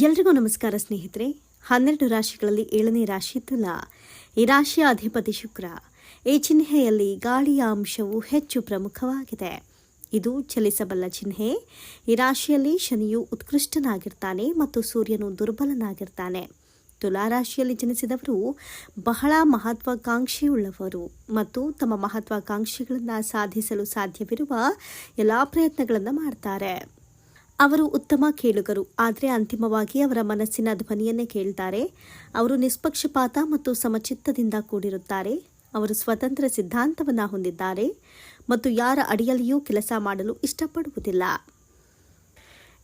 ಎಲ್ರಿಗೂ ನಮಸ್ಕಾರ ಸ್ನೇಹಿತರೆ. ಹನ್ನೆರಡು ರಾಶಿಗಳಲ್ಲಿ ಏಳನೇ ರಾಶಿ ತುಲಾ. ಈ ರಾಶಿಯ ಅಧಿಪತಿ ಶುಕ್ರ. ಈ ಚಿಹ್ನೆಯಲ್ಲಿ ಗಾಳಿಯ ಅಂಶವು ಹೆಚ್ಚು ಪ್ರಮುಖವಾಗಿದೆ. ಇದು ಚಲಿಸಬಲ್ಲ ಚಿಹ್ನೆ. ಈ ರಾಶಿಯಲ್ಲಿ ಶನಿಯು ಉತ್ಕೃಷ್ಟನಾಗಿರ್ತಾನೆ ಮತ್ತು ಸೂರ್ಯನು ದುರ್ಬಲನಾಗಿರ್ತಾನೆ. ತುಲಾ ರಾಶಿಯಲ್ಲಿ ಜನಿಸಿದವರು ಬಹಳ ಮಹತ್ವಾಕಾಂಕ್ಷೆಯುಳ್ಳವರು ಮತ್ತು ತಮ್ಮ ಮಹತ್ವಾಕಾಂಕ್ಷೆಗಳನ್ನು ಸಾಧಿಸಲು ಸಾಧ್ಯವಿರುವ ಎಲ್ಲ ಪ್ರಯತ್ನಗಳನ್ನು ಮಾಡ್ತಾರೆ. ಅವರು ಉತ್ತಮ ಕೇಳುಗರು. ಆದರೆ ಅಂತಿಮವಾಗಿ ಅವರ ಮನಸ್ಸಿನ ಧ್ವನಿಯನ್ನೇ ಕೇಳ್ತಾರೆ. ಅವರು ನಿಷ್ಪಕ್ಷಪಾತ ಮತ್ತು ಸಮಚಿತ್ತದಿಂದ ಕೂಡಿರುತ್ತಾರೆ. ಅವರು ಸ್ವತಂತ್ರ ಸಿದ್ಧಾಂತವನ್ನು ಹೊಂದಿದ್ದಾರೆ. ಮತ್ತು ಯಾರ ಅಡಿಯಲ್ಲಿಯೂ ಕೆಲಸ ಮಾಡಲು ಇಷ್ಟಪಡುವುದಿಲ್ಲ.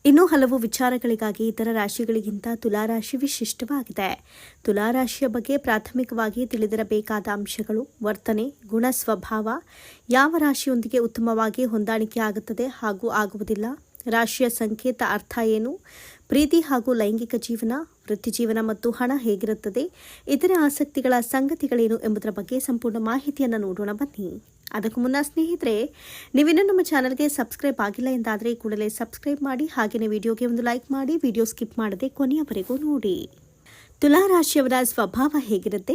ಇನ್ನೂ ಹಲವು ವಿಚಾರಗಳಿಗಾಗಿ ಇತರ ರಾಶಿಗಳಿಗಿಂತ ತುಲಾರಾಶಿ ವಿಶಿಷ್ಟವಾಗಿದೆ. ತುಲಾರಾಶಿಯ ಬಗ್ಗೆ ಪ್ರಾಥಮಿಕವಾಗಿ ತಿಳಿದಿರಬೇಕಾದ ಅಂಶಗಳು ವರ್ತನೆ, ಗುಣ, ಸ್ವಭಾವ ಯಾವ ರಾಶಿಯೊಂದಿಗೆ ಉತ್ತಮವಾಗಿ ಹೊಂದಾಣಿಕೆ ಆಗುತ್ತದೆ ಹಾಗೂ ಆಗುವುದಿಲ್ಲ. ರಾಶಿಯ ಸಂಕೇತ ಅರ್ಥ ಏನು? ಪ್ರೀತಿ ಹಾಗೂ ಲೈಂಗಿಕ ಜೀವನ, ವೃತ್ತಿ ಜೀವನ ಮತ್ತು ಹಣ ಹೇಗಿರುತ್ತದೆ? ಇತರ ಆಸಕ್ತಿಗಳ ಸಂಗತಿಗಳೇನು ಎಂಬುದರ ಬಗ್ಗೆ ಸಂಪೂರ್ಣ ಮಾಹಿತಿಯನ್ನು ನೋಡೋಣ ಬನ್ನಿ. ಅದಕ್ಕೂ ಮುನ್ನ ಸ್ನೇಹಿತರೆ, ನೀವಿನ್ನೂ ನಮ್ಮ ಚಾನಲ್ಗೆ ಸಬ್ಸ್ಕ್ರೈಬ್ ಆಗಿಲ್ಲ ಎಂದಾದರೆ ಕೂಡಲೇ ಸಬ್ಸ್ಕ್ರೈಬ್ ಮಾಡಿ ಹಾಗೆಯೇ ವಿಡಿಯೋಗೆ ಒಂದು ಲೈಕ್ ಮಾಡಿ, ವಿಡಿಯೋ ಸ್ಕಿಪ್ ಮಾಡದೆ ಕೊನೆಯವರೆಗೂ ನೋಡಿ. ತುಲಾ ರಾಶಿಯವರ ಸ್ವಭಾವ ಹೇಗಿರುತ್ತೆ?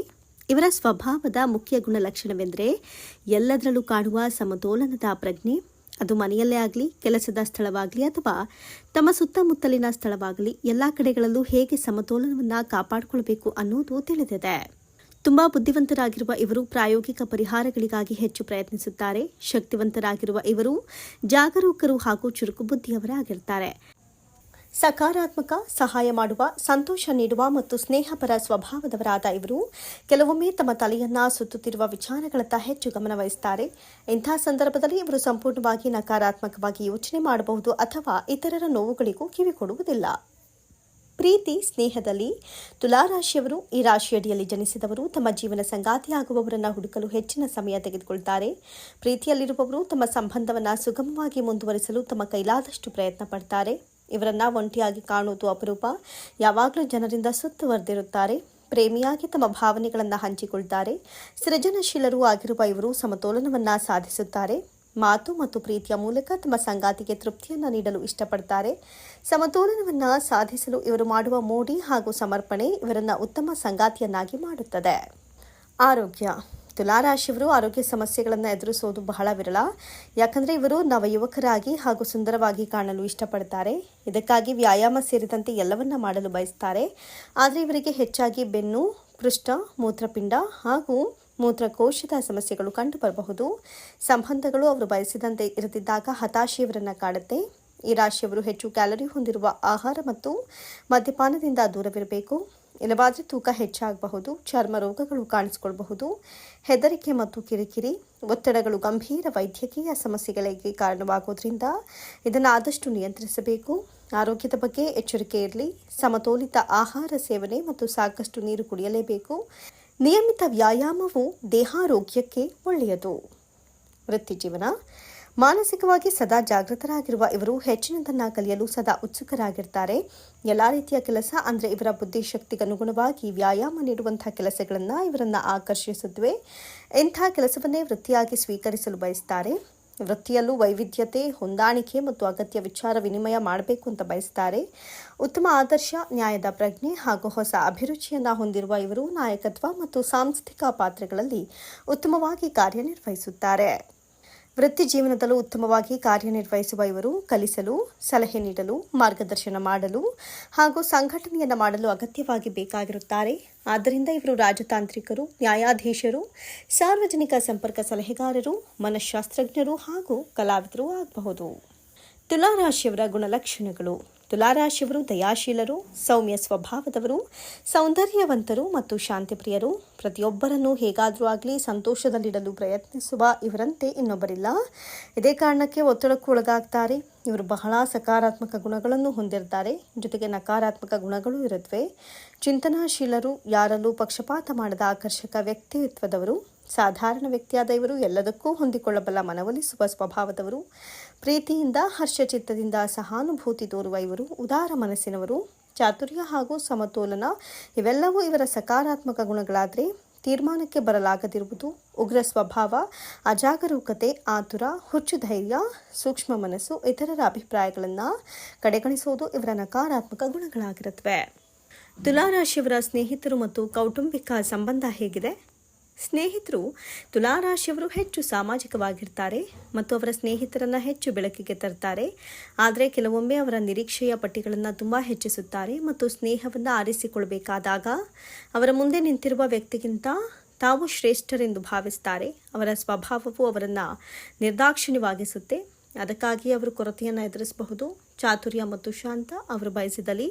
ಇವರ ಸ್ವಭಾವದ ಮುಖ್ಯ ಗುಣಲಕ್ಷಣವೆಂದರೆ ಎಲ್ಲದರಲ್ಲೂ ಕಾಣುವ ಸಮತೋಲನದ ಪ್ರಜ್ಞೆ ಅದು ಮನೆಯಲ್ಲೇ ಆಗಲಿ, ಕೆಲಸದ ಸ್ಥಳವಾಗಲಿ ಅಥವಾ ತಮ್ಮ ಸುತ್ತಮುತ್ತಲಿನ ಸ್ಥಳವಾಗಲಿ ಎಲ್ಲ ಕಡೆಗಳಲ್ಲೂ ಹೇಗೆ ಸಮತೋಲನವನ್ನು ಕಾಪಾಡಿಕೊಳ್ಳಬೇಕು ಅನ್ನೋದು ತಿಳಿದಿದೆ. ತುಂಬಾ ಬುದ್ಧಿವಂತರಾಗಿರುವ ಇವರು ಪ್ರಾಯೋಗಿಕ ಪರಿಹಾರಗಳಿಗಾಗಿ ಹೆಚ್ಚು ಪ್ರಯತ್ನಿಸುತ್ತಾರೆ. ಶಕ್ತಿವಂತರಾಗಿರುವ ಇವರು ಜಾಗರೂಕರು ಹಾಗೂ ಚುರುಕು ಬುದ್ಧಿಯವರಾಗಿರ್ತಾರೆ ಸಕಾರಾತ್ಮಕ ಸಹಾಯ ಮಾಡುವ, ಸಂತೋಷ ನೀಡುವ ಮತ್ತು ಸ್ನೇಹಪರ ಸ್ವಭಾವದವರಾದ ಇವರು ಕೆಲವೊಮ್ಮೆ ತಮ್ಮ ತಲೆಯನ್ನ ಸುತ್ತುತ್ತಿರುವ ವಿಚಾರಗಳತ್ತ ಹೆಚ್ಚು ಗಮನವಹಿಸುತ್ತಾರೆ ಇಂತಹ ಸಂದರ್ಭದಲ್ಲಿ ಇವರು ಸಂಪೂರ್ಣವಾಗಿ ನಕಾರಾತ್ಮಕವಾಗಿ ಯೋಚನೆ ಮಾಡಬಹುದು ಅಥವಾ ಇತರರ ನೋವುಗಳಿಗೂ ಕಿವಿಕೊಡುವುದಿಲ್ಲ ಪ್ರೀತಿ, ಸ್ನೇಹದಲ್ಲಿ ತುಲಾರಾಶಿಯವರು ಈ ರಾಶಿಯಡಿಯಲ್ಲಿ ಜನಿಸಿದವರು ತಮ್ಮ ಜೀವನ ಸಂಗಾತಿಯಾಗುವವರನ್ನು ಹುಡುಕಲು ಹೆಚ್ಚಿನ ಸಮಯ ತೆಗೆದುಕೊಳ್ತಾರೆ. ಪ್ರೀತಿಯಲ್ಲಿರುವವರು ತಮ್ಮ ಸಂಬಂಧವನ್ನು ಸುಗಮವಾಗಿ ಮುಂದುವರಿಸಲು ತಮ್ಮ ಕೈಲಾದಷ್ಟು ಪ್ರಯತ್ನ ಪಡ್ತಾರೆ. ಇವರನ್ನ ಒಂಟಿಯಾಗಿ ಕಾಣುವುದು ಅಪರೂಪ. ಯಾವಾಗಲೂ ಜನರಿಂದ ಸುತ್ತುವರೆದಿರುತ್ತಾರೆ ಪ್ರೇಮಿಯಾಗಿ ತಮ್ಮ ಭಾವನೆಗಳನ್ನು ಹಂಚಿಕೊಳ್ತಾರೆ. ಸೃಜನಶೀಲರು ಆಗಿರುವ ಇವರು ಸಮತೋಲನವನ್ನು ಸಾಧಿಸುತ್ತಾರೆ. ಮಾತು ಮತ್ತು ಪ್ರೀತಿಯ ಮೂಲಕ ತಮ್ಮ ಸಂಗಾತಿಗೆ ತೃಪ್ತಿಯನ್ನು ನೀಡಲು ಇಷ್ಟಪಡ್ತಾರೆ. ಸಮತೋಲನವನ್ನು ಸಾಧಿಸಲು ಇವರು ಮಾಡುವ ಮೋಡಿ ಹಾಗೂ ಸಮರ್ಪಣೆ ಇವರನ್ನ ಉತ್ತಮ ಸಂಗಾತಿಯನ್ನಾಗಿ ಮಾಡುತ್ತದೆ. ಆರೋಗ್ಯ. ತುಲಾರಾಶಿಯವರು ಆರೋಗ್ಯ ಸಮಸ್ಯೆಗಳನ್ನು ಎದುರಿಸೋದು ಬಹಳ ವಿರಳ. ಯಾಕಂದರೆ ಇವರು ನವಯುವಕರಾಗಿ ಹಾಗೂ ಸುಂದರವಾಗಿ ಕಾಣಲು ಇಷ್ಟಪಡ್ತಾರೆ. ಇದಕ್ಕಾಗಿ ವ್ಯಾಯಾಮ ಸೇರಿದಂತೆ ಎಲ್ಲವನ್ನ ಮಾಡಲು ಬಯಸ್ತಾರೆ. ಆದರೆ ಇವರಿಗೆ ಹೆಚ್ಚಾಗಿ ಬೆನ್ನು, ಪೃಷ್ಠ, ಮೂತ್ರಪಿಂಡ ಹಾಗೂ ಮೂತ್ರಕೋಶದ ಸಮಸ್ಯೆಗಳು ಕಂಡುಬರಬಹುದು. ಸಂಬಂಧಗಳು ಅವರು ಬಯಸಿದಂತೆ ಇರದಿದ್ದಾಗ ಹತಾಶೆಯವರನ್ನು ಕಾಡುತ್ತೆ. ಈ ರಾಶಿಯವರು ಹೆಚ್ಚು ಕ್ಯಾಲರಿ ಹೊಂದಿರುವ ಆಹಾರ ಮತ್ತು ಮದ್ಯಪಾನದಿಂದ ದೂರವಿರಬೇಕು. ಇಲ್ಲವಾದರೆ ತೂಕ ಹೆಚ್ಚಾಗಬಹುದು, ಚರ್ಮ ರೋಗಗಳು ಕಾಣಿಸಿಕೊಳ್ಳಬಹುದು ಹೆದರಿಕೆ ಮತ್ತು ಕಿರಿಕಿರಿ, ಒತ್ತಡಗಳು, ಗಂಭೀರ ವೈದ್ಯಕೀಯ ಸಮಸ್ಯೆಗಳಿಗೆ ಕಾರಣವಾಗೋದ್ರಿಂದ ಇದನ್ನು ಆದಷ್ಟು ನಿಯಂತ್ರಿಸಬೇಕು. ಆರೋಗ್ಯದ ಬಗ್ಗೆ ಎಚ್ಚರಿಕೆ ಇರಲಿ, ಸಮತೋಲಿತ ಆಹಾರ ಸೇವನೆ ಮತ್ತು ಸಾಕಷ್ಟು ನೀರು ಕುಡಿಯಲೇಬೇಕು. ನಿಯಮಿತ ವ್ಯಾಯಾಮವು ದೇಹಾರೋಗ್ಯಕ್ಕೆ ಒಳ್ಳೆಯದು. ವೃತ್ತಿ ಜೀವನ ಮಾನಸಿಕವಾಗಿ ಸದಾ ಜಾಗೃತರಾಗಿರುವ ಇವರು ಹೆಚ್ಚಿನದನ್ನ ಕಲಿಯಲು ಸದಾ ಉತ್ಸುಕರಾಗಿರ್ತಾರೆ. ಎಲ್ಲ ರೀತಿಯ ಕೆಲಸ ಅಂದರೆ ಇವರ ಬುದ್ಧಿಶಕ್ತಿಗನುಗುಣವಾಗಿ ವ್ಯಾಯಾಮ ನೀಡುವಂತಹ ಕೆಲಸಗಳನ್ನು ಇವರನ್ನು ಆಕರ್ಷಿಸುತ್ತವೆ. ಇಂಥ ಕೆಲಸವನ್ನೇ ವೃತ್ತಿಯಾಗಿ ಸ್ವೀಕರಿಸಲು ಬಯಸ್ತಾರೆ. ವೃತ್ತಿಯಲ್ಲೂ ವೈವಿಧ್ಯತೆ, ಹೊಂದಾಣಿಕೆ ಮತ್ತು ಅಗತ್ಯ ವಿಚಾರ ವಿನಿಮಯ ಮಾಡಬೇಕು ಅಂತ ಬಯಸ್ತಾರೆ. ಉತ್ತಮ ಆದರ್ಶ, ನ್ಯಾಯದ ಪ್ರಜ್ಞೆ ಹಾಗೂ ಹೊಸ ಅಭಿರುಚಿಯನ್ನು ಹೊಂದಿರುವ ಇವರು ನಾಯಕತ್ವ ಮತ್ತು ಸಾಂಸ್ಥಿಕ ಪಾತ್ರಗಳಲ್ಲಿ ಉತ್ತಮವಾಗಿ ಕಾರ್ಯನಿರ್ವಹಿಸುತ್ತಾರೆ. ವೃತ್ತಿ ಜೀವನದಲ್ಲೂ ಉತ್ತಮವಾಗಿ ಕಾರ್ಯನಿರ್ವಹಿಸುವ ಇವರು ಕಲಿಸಲು, ಸಲಹೆ ನೀಡಲು, ಮಾರ್ಗದರ್ಶನ ಮಾಡಲು ಹಾಗೂ ಸಂಘಟನೆಯನ್ನು ಮಾಡಲು ಅಗತ್ಯವಾಗಿ ಬೇಕಾಗಿರುತ್ತಾರೆ. ಆದ್ದರಿಂದ ಇವರು ರಾಜತಾಂತ್ರಿಕರು, ನ್ಯಾಯಾಧೀಶರು, ಸಾರ್ವಜನಿಕ ಸಂಪರ್ಕ ಸಲಹೆಗಾರರು ಮನಃಶಾಸ್ತ್ರಜ್ಞರು ಹಾಗೂ ಕಲಾವಿದರು ಆಗಬಹುದು. ತುಲಾರಾಶಿಯವರ ಗುಣಲಕ್ಷಣಗಳು. ತುಲಾರಾಶಿಯವರು, ದಯಾಶೀಲರು, ಸೌಮ್ಯ ಸ್ವಭಾವದವರು, ಸೌಂದರ್ಯವಂತರು ಮತ್ತು ಶಾಂತಿಪ್ರಿಯರು. ಪ್ರತಿಯೊಬ್ಬರನ್ನು ಹೇಗಾದರೂ ಆಗಲಿ ಸಂತೋಷದಲ್ಲಿಡಲು ಪ್ರಯತ್ನಿಸುವ ಇವರಂತೆ ಇನ್ನೊಬ್ಬರಿಲ್ಲ. ಇದೇ ಕಾರಣಕ್ಕೆ ಒತ್ತಡಕ್ಕೂ ಒಳಗಾಗ್ತಾರೆ. ಇವರು ಬಹಳ ಸಕಾರಾತ್ಮಕ ಗುಣಗಳನ್ನು ಹೊಂದಿರ್ತಾರೆ. ಜೊತೆಗೆ ನಕಾರಾತ್ಮಕ ಗುಣಗಳು ಇರುತ್ತವೆ ಚಿಂತನಾಶೀಲರು, ಯಾರಲ್ಲೂ ಪಕ್ಷಪಾತ ಮಾಡದ ಆಕರ್ಷಕ ವ್ಯಕ್ತಿತ್ವದವರು. ಸಾಧಾರಣ ವ್ಯಕ್ತಿಯಾದ ಇವರು ಎಲ್ಲದಕ್ಕೂ ಹೊಂದಿಕೊಳ್ಳಬಲ್ಲ ಮನವೊಲಿಸುವ ಸ್ವಭಾವದವರು. ಪ್ರೀತಿಯಿಂದ, ಹರ್ಷಚಿತ್ತದಿಂದ ಸಹಾನುಭೂತಿ ತೋರುವ ಇವರು ಉದಾರ ಮನಸ್ಸಿನವರು. ಚಾತುರ್ಯ ಹಾಗೂ ಸಮತೋಲನ ಇವೆಲ್ಲವೂ ಇವರ ಸಕಾರಾತ್ಮಕ ಗುಣಗಳಾದರೆ ತೀರ್ಮಾನಕ್ಕೆ ಬರಲಾಗದಿರುವುದು. ಉಗ್ರ ಸ್ವಭಾವ, ಅಜಾಗರೂಕತೆ, ಆತುರ, ಹುಚ್ಚು ಧೈರ್ಯ, ಸೂಕ್ಷ್ಮ ಮನಸ್ಸು ಇತರರ ಅಭಿಪ್ರಾಯಗಳನ್ನು ಕಡೆಗಣಿಸುವುದು ಇವರ ನಕಾರಾತ್ಮಕ ಗುಣಗಳಾಗಿರುತ್ತವೆ. ತುಲಾರಾಶಿಯವರ ಸ್ನೇಹಿತರು ಮತ್ತು ಕೌಟುಂಬಿಕ ಸಂಬಂಧ ಹೇಗಿದೆ? ಸ್ನೇಹಿತರು, ತುಲಾರಾಶಿಯವರು ಹೆಚ್ಚು ಸಾಮಾಜಿಕವಾಗಿರ್ತಾರೆ ಮತ್ತು ಅವರ ಸ್ನೇಹಿತರನ್ನ ಹೆಚ್ಚು ಬೆಳಕಿಗೆ ತರ್ತಾರೆ. ಆದರೆ ಕೆಲವೊಮ್ಮೆ ಅವರ ನಿರೀಕ್ಷೆಯ ಪಟ್ಟಿಗಳನ್ನು ತುಂಬ ಹೆಚ್ಚಿಸುತ್ತಾರೆ ಮತ್ತು ಸ್ನೇಹವನ್ನು ಆರಿಸಿಕೊಳ್ಳಬೇಕಾದಾಗ ಅವರ ಮುಂದೆ ನಿಂತಿರುವ ವ್ಯಕ್ತಿಗಿಂತ ತಾವು ಶ್ರೇಷ್ಠರೆಂದು ಭಾವಿಸ್ತಾರೆ. ಅವರ ಸ್ವಭಾವವು ಅವರನ್ನು ನಿರ್ದಾಕ್ಷಿಣ್ಯವಾಗಿಸುತ್ತೆ. ಅದಕ್ಕಾಗಿ ಅವರು ಕೊರತೆಯನ್ನು ಎದುರಿಸಬಹುದು. ಚಾತುರ್ಯ ಮತ್ತು ಶಾಂತ ಅವರು ಬಯಸಿದಲ್ಲಿ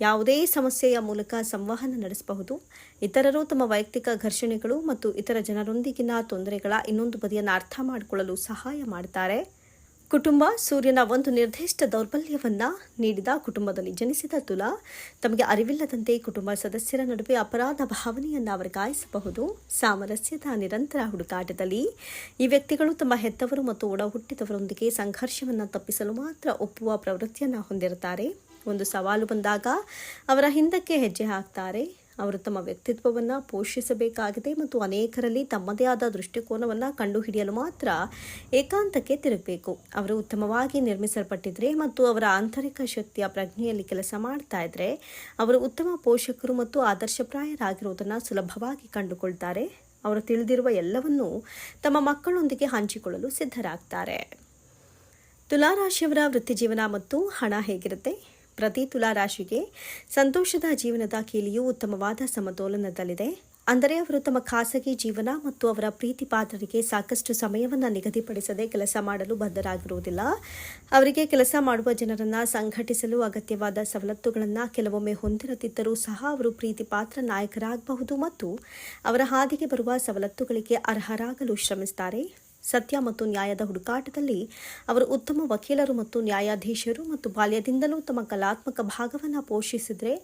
ಯಾವುದೇ ಸಮಸ್ಯೆಯ ಮೂಲಕ ಸಂವಹನ ನಡೆಸಬಹುದು. ಇತರರು ತಮ್ಮ ವೈಯಕ್ತಿಕ ಘರ್ಷಣೆಗಳು ಮತ್ತು ಇತರ ಜನರೊಂದಿಗಿನ ತೊಂದರೆಗಳ ಇನ್ನೊಂದು ಬದಿಯನ್ನು ಅರ್ಥ ಮಾಡಿಕೊಳ್ಳಲು ಸಹಾಯ ಮಾಡ್ತಾರೆ ಕುಟುಂಬ ಸೂರ್ಯನ ಒಂದು ನಿರ್ದಿಷ್ಟ ದೌರ್ಬಲ್ಯವನ್ನ ನೀಡಿದ ಕುಟುಂಬದಲ್ಲಿ ಜನಿಸಿದ ತುಲಾ, ತಮಗೆ ಅರಿವಿಲ್ಲದಂತೆ ಕುಟುಂಬ ಸದಸ್ಯರ ನಡುವೆ ಅಪರಾಧ ಭಾವನೆಯನ್ನು ವರ್ಗಾಯಿಸಬಹುದು ಸಾಮರಸ್ಯದ ನಿರಂತರ ಹುಡುಕಾಟದಲ್ಲಿ ಈ ವ್ಯಕ್ತಿಗಳು ತಮ್ಮ ಹೆತ್ತವರು ಮತ್ತು ಒಡ ಹುಟ್ಟಿದವರೊಂದಿಗೆ ಸಂಘರ್ಷವನ್ನು ತಪ್ಪಿಸಲು ಮಾತ್ರ ಒಪ್ಪುವ ಪ್ರವೃತ್ತಿಯನ್ನು ಹೊಂದಿರುತ್ತಾರೆ. ಒಂದು ಸವಾಲು ಬಂದಾಗ ಅವರ ಹಿಂದಕ್ಕೆ ಹೆಜ್ಜೆ ಹಾಕ್ತಾರೆ. ಅವರು ತಮ್ಮ ವ್ಯಕ್ತಿತ್ವವನ್ನು ಪೋಷಿಸಬೇಕಾಗಿದೆ ಮತ್ತು ಅನೇಕರಲ್ಲಿ ತಮ್ಮದೇ ಆದ ದೃಷ್ಟಿಕೋನವನ್ನು ಕಂಡುಹಿಡಿಯಲು ಮಾತ್ರ ಏಕಾಂತಕ್ಕೆ ತಿರುಗಬೇಕು. ಅವರು ಉತ್ತಮವಾಗಿ ನಿರ್ಮಿಸಲ್ಪಟ್ಟಿದ್ರೆ ಮತ್ತು ಅವರ ಆಂತರಿಕ ಶಕ್ತಿಯ ಪ್ರಜ್ಞೆಯಲ್ಲಿ ಕೆಲಸ ಮಾಡ್ತಾ ಇದ್ರೆ ಅವರು ಉತ್ತಮ ಪೋಷಕರು ಮತ್ತು ಆದರ್ಶಪ್ರಾಯರಾಗಿರುವುದನ್ನು ಸುಲಭವಾಗಿ ಕಂಡುಕೊಳ್ತಾರೆ. ಅವರು ತಿಳಿದಿರುವ ಎಲ್ಲವನ್ನೂ ತಮ್ಮ ಮಕ್ಕಳೊಂದಿಗೆ ಹಂಚಿಕೊಳ್ಳಲು ಸಿದ್ಧರಾಗ್ತಾರೆ. ತುಲಾರಾಶಿಯವರ ವೃತ್ತಿಜೀವನ ಮತ್ತು ಹಣ ಹೇಗಿರುತ್ತೆ? ಪ್ರತಿ ತುಲಾ ರಾಶಿಗೆ ಸಂತೋಷದ ಜೀವನದ ಕೀಲಿಯು ಉತ್ತಮವಾದ ಸಮತೋಲನದಲ್ಲಿದೆ. ಅಂದರೆ ಅವರು ತಮ್ಮ ಖಾಸಗಿ ಜೀವನ ಮತ್ತು ಅವರ ಪ್ರೀತಿ ಪಾತ್ರರಿಗೆ ಸಾಕಷ್ಟು ಸಮಯವನ್ನು ನಿಗದಿಪಡಿಸದೆ ಕೆಲಸ ಮಾಡಲು ಬದ್ಧರಾಗಿರುವುದಿಲ್ಲ. ಅವರಿಗೆ ಕೆಲಸ ಮಾಡುವ ಜನರನ್ನು ಸಂಘಟಿಸಲು ಅಗತ್ಯವಾದ ಸವಲತ್ತುಗಳನ್ನು ಕೆಲವೊಮ್ಮೆ ಹೊಂದಿರದಿದ್ದರೂ ಸಹ ಅವರು ಪ್ರೀತಿ ಪಾತ್ರ ನಾಯಕರಾಗಬಹುದು ಮತ್ತು ಅವರ ಹಾದಿಗೆ ಬರುವ ಸವಲತ್ತುಗಳಿಗೆ ಅರ್ಹರಾಗಲು ಶ್ರಮಿಸುತ್ತಾರೆ ಸತ್ಯ ಮತ್ತು ನ್ಯಾಯದ ಹುಡುಕಾಟದಲ್ಲಿ ಅವರು ಉತ್ತಮ ವಕೀಲರು ಮತ್ತು ನ್ಯಾಯಾಧೀಶರು ಮತ್ತು ಬಾಲ್ಯದಿಂದಲೂ ತಮ್ಮ ಕಲಾತ್ಮಕ ಭಾಗವನ್ನು ಪೋಷಿಸಿದರೆ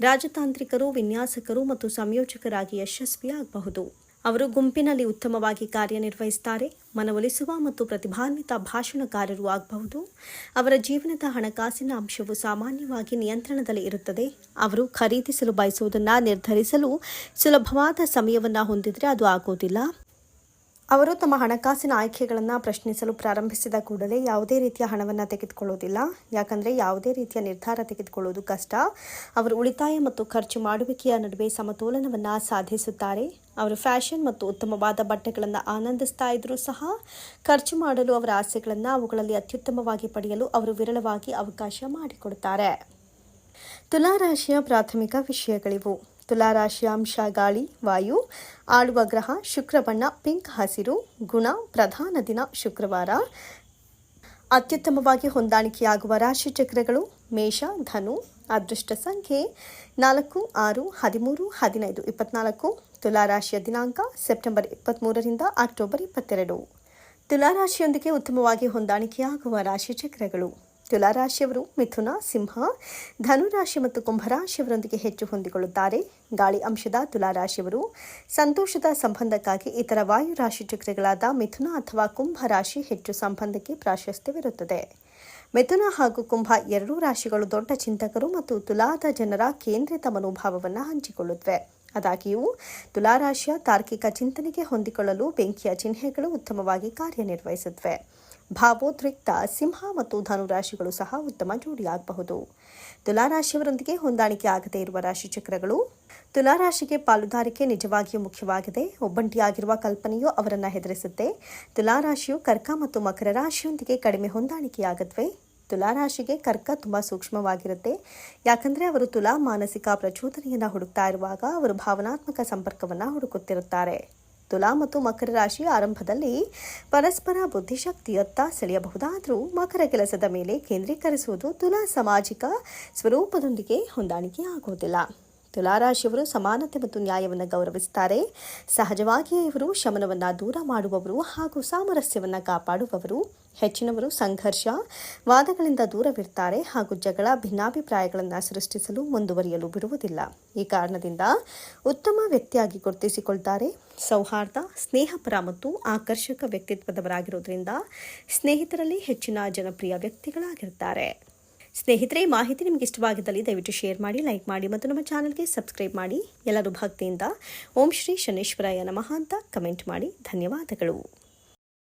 ರಾಜತಾಂತ್ರಿಕರು, ವಿನ್ಯಾಸಕರು ಮತ್ತು ಸಂಯೋಜಕರಾಗಿ ಯಶಸ್ವಿಯಾಗಬಹುದು. ಅವರು ಗುಂಪಿನಲ್ಲಿ ಉತ್ತಮವಾಗಿ ಕಾರ್ಯನಿರ್ವಹಿಸುತ್ತಾರೆ ಮನವೊಲಿಸುವ ಮತ್ತು ಪ್ರತಿಭಾನ್ವಿತ ಭಾಷಣಕಾರರು ಆಗಬಹುದು. ಅವರ ಜೀವನದ ಹಣಕಾಸಿನ ಅಂಶವು ಸಾಮಾನ್ಯವಾಗಿ ನಿಯಂತ್ರಣದಲ್ಲಿ ಇರುತ್ತದೆ. ಅವರು ಖರೀದಿಸಲು ಬಯಸುವುದನ್ನು ನಿರ್ಧರಿಸಲು ಸುಲಭವಾದ ಸಮಯವನ್ನು ಹೊಂದಿದರೆ ಅದು ಆಗುವುದಿಲ್ಲ ಅವರು ತಮ್ಮ ಹಣಕಾಸಿನ ಆಯ್ಕೆಗಳನ್ನು ಪ್ರಶ್ನಿಸಲು ಪ್ರಾರಂಭಿಸಿದ ಕೂಡಲೇ ಯಾವುದೇ ರೀತಿಯ ಹಣವನ್ನು ತೆಗೆದುಕೊಳ್ಳೋದಿಲ್ಲ. ಯಾಕಂದರೆ ಯಾವುದೇ ರೀತಿಯ ನಿರ್ಧಾರ ತೆಗೆದುಕೊಳ್ಳುವುದು ಕಷ್ಟ. ಅವರು ಉಳಿತಾಯ ಮತ್ತು ಖರ್ಚು ಮಾಡುವಿಕೆಯ ನಡುವೆ ಸಮತೋಲನವನ್ನು ಸಾಧಿಸುತ್ತಾರೆ. ಅವರು ಫ್ಯಾಷನ್ ಮತ್ತು ಉತ್ತಮವಾದ ಬಟ್ಟೆಗಳನ್ನು ಆನಂದಿಸ್ತಾ ಇದ್ದರೂ ಸಹ ಖರ್ಚು ಮಾಡಲು ಅವರ ಆಸೆಗಳನ್ನು ಅವುಗಳಲ್ಲಿ ಅತ್ಯುತ್ತಮವಾಗಿ ಪಡೆಯಲು ಅವರು ವಿರಳವಾಗಿ ಅವಕಾಶ ಮಾಡಿಕೊಡುತ್ತಾರೆ. ತುಲಾರಾಶಿಯ ಪ್ರಾಥಮಿಕ ವಿಷಯಗಳಿವು. ತುಲಾರಾಶಿಯ ಅಂಶ ಗಾಳಿ, ವಾಯು, ಆಳುವ ಗ್ರಹ, ಶುಕ್ರ ಬಣ್ಣ, ಪಿಂಕ್ ಹಸಿರು, ಗುಣ, ಪ್ರಧಾನ ದಿನ, ಶುಕ್ರವಾರ. ಅತ್ಯುತ್ತಮವಾಗಿ ಹೊಂದಾಣಿಕೆಯಾಗುವ ರಾಶಿ ಚಕ್ರಗಳು ಮೇಷ, ಧನು, ಅದೃಷ್ಟ ಸಂಖ್ಯೆ ನಾಲ್ಕು, ಆರು, ಹದಿಮೂರು, ಹದಿನೈದು, ಇಪ್ಪತ್ನಾಲ್ಕು, ತುಲಾರಾಶಿಯ ದಿನಾಂಕ ಸೆಪ್ಟೆಂಬರ್ ಇಪ್ಪತ್ತ್ಮೂರರಿಂದ ಅಕ್ಟೋಬರ್ ಇಪ್ಪತ್ತೆರಡು. ತುಲಾರಾಶಿಯೊಂದಿಗೆ ಉತ್ತಮವಾಗಿ ಹೊಂದಾಣಿಕೆಯಾಗುವ ರಾಶಿ ಚಕ್ರಗಳು ತುಲಾರಾಶಿಯವರು ಮಿಥುನ, ಸಿಂಹ, ಧನುರಾಶಿ ಮತ್ತು ಕುಂಭರಾಶಿಯವರೊಂದಿಗೆ ಹೆಚ್ಚು ಹೊಂದಿಕೊಳ್ಳುತ್ತಾರೆ. ಗಾಳಿ ಅಂಶದ ತುಲಾರಾಶಿಯವರು, ಸಂತೋಷದ ಸಂಬಂಧಕ್ಕಾಗಿ ಇತರ ವಾಯು ರಾಶಿ ಚಕ್ರಗಳಾದ ಮಿಥುನ ಅಥವಾ ಕುಂಭ ರಾಶಿ ಹೆಚ್ಚು ಸಂಬಂಧಕ್ಕೆ ಪ್ರಾಶಸ್ತ್ಯವಿರುತ್ತದೆ. ಮಿಥುನ ಹಾಗೂ ಕುಂಭ ಎರಡೂ ರಾಶಿಗಳು ದೊಡ್ಡ ಚಿಂತಕರು ಮತ್ತು ತುಲಾದ ಜನರ ಕೇಂದ್ರಿತ ಮನೋಭಾವವನ್ನು ಹಂಚಿಕೊಳ್ಳುತ್ತವೆ. ಆದಾಗ್ಯೂ, ತುಲಾರಾಶಿಯ ತಾರ್ಕಿಕ ಚಿಂತನೆಗೆ ಹೊಂದಿಕೊಳ್ಳಲು ಬೆಂಕಿಯ ಚಿಹ್ನೆಗಳು ಉತ್ತಮವಾಗಿ ಕಾರ್ಯನಿರ್ವಹಿಸುತ್ತವೆ. ಭಾವೋದ್ರಿಕ್ತ ಸಿಂಹ ಮತ್ತು ಧನುರಾಶಿಗಳು ಸಹ ಉತ್ತಮ ಜೋಡಿಯಾಗಬಹುದು. ತುಲಾರಾಶಿಯವರೊಂದಿಗೆ ಹೊಂದಾಣಿಕೆ ಆಗದೇ ಇರುವ ರಾಶಿಚಕ್ರಗಳು, ತುಲಾರಾಶಿಗೆ ಪಾಲುದಾರಿಕೆ ನಿಜವಾಗಿಯೂ ಮುಖ್ಯವಾಗಿದೆ. ಒಬ್ಬಂಟಿಯಾಗಿರುವ ಕಲ್ಪನೆಯು ಅವರನ್ನು ಹೆದರಿಸುತ್ತೆ. ತುಲಾರಾಶಿಯು ಕರ್ಕ ಮತ್ತು ಮಕರ ರಾಶಿಯೊಂದಿಗೆ ಕಡಿಮೆ ಹೊಂದಾಣಿಕೆಯಾಗತ್ವೆ ತುಲಾರಾಶಿಗೆ ಕರ್ಕ ತುಂಬ ಸೂಕ್ಷ್ಮವಾಗಿರುತ್ತೆ. ಯಾಕಂದರೆ ಅವರು ತುಲಾ ಮಾನಸಿಕ ಪ್ರಚೋದನೆಯನ್ನು ಹುಡುಕ್ತಾ ಇರುವಾಗ ಅವರು ಭಾವನಾತ್ಮಕ ಸಂಪರ್ಕವನ್ನು ಹುಡುಕುತ್ತಿರುತ್ತಾರೆ. ತುಲಾ ಮತ್ತು ಮಕರ ರಾಶಿ ಆರಂಭದಲ್ಲಿ ಪರಸ್ಪರ ಬುದ್ಧಿಶಕ್ತಿಯತ್ತ ಸೆಳೆಯಬಹುದಾದರೂ ಮಕರ ಕೆಲಸದ ಮೇಲೆ ಕೇಂದ್ರೀಕರಿಸುವುದು ತುಲಾ ಸಾಮಾಜಿಕ ಸ್ವರೂಪದೊಂದಿಗೆ ಹೊಂದಾಣಿಕೆ ಆಗುವುದಿಲ್ಲ. ತುಲಾರಾಶಿಯವರು ಸಮಾನತೆ ಮತ್ತು ನ್ಯಾಯವನ್ನು ಗೌರವಿಸುತ್ತಾರೆ. ಸಹಜವಾಗಿಯೇ ಇವರು ಶಮನವನ್ನು ದೂರ ಮಾಡುವವರು ಹಾಗೂ ಸಾಮರಸ್ಯವನ್ನು ಕಾಪಾಡುವವರು. ಹೆಚ್ಚಿನವರು ಸಂಘರ್ಷ, ವಾದಗಳಿಂದ ದೂರವಿರ್ತಾರೆ ಹಾಗೂ ಜಗಳ, ಭಿನ್ನಾಭಿಪ್ರಾಯಗಳನ್ನು ಸೃಷ್ಟಿಸಲು ಮುಂದುವರಿಯಲು ಬಿಡುವುದಿಲ್ಲ. ಈ ಕಾರಣದಿಂದ ಉತ್ತಮ ವ್ಯಕ್ತಿಯಾಗಿ ಗುರುತಿಸಿಕೊಳ್ತಾರೆ. ಸೌಹಾರ್ದ, ಸ್ನೇಹಪರ ಮತ್ತು ಆಕರ್ಷಕ ವ್ಯಕ್ತಿತ್ವದವರಾಗಿರುವುದರಿಂದ ಸ್ನೇಹಿತರಲ್ಲಿ ಹೆಚ್ಚಿನ ಜನಪ್ರಿಯ ವ್ಯಕ್ತಿಗಳಾಗಿರ್ತಾರೆ ಸ್ನೇಹಿತರೆ, ಮಾಹಿತಿ ನಿಮಗೆ ಇಷ್ಟವಾಗಿದ್ದಲ್ಲಿ ದಯವಿಟ್ಟು ಶೇರ್ ಮಾಡಿ ಲೈಕ್ ಮಾಡಿ ಮತ್ತು ನಮ್ಮ ಚಾನಲ್ಗೆ ಸಬ್ಸ್ಕ್ರೈಬ್ ಮಾಡಿ. ಎಲ್ಲರೂ ಭಕ್ತಿಯಿಂದ ಓಂ ಶ್ರೀ ಶನೇಶ್ವರಾಯ ನಮಃ ಅಂತ ಕಮೆಂಟ್ ಮಾಡಿ. ಧನ್ಯವಾದಗಳು.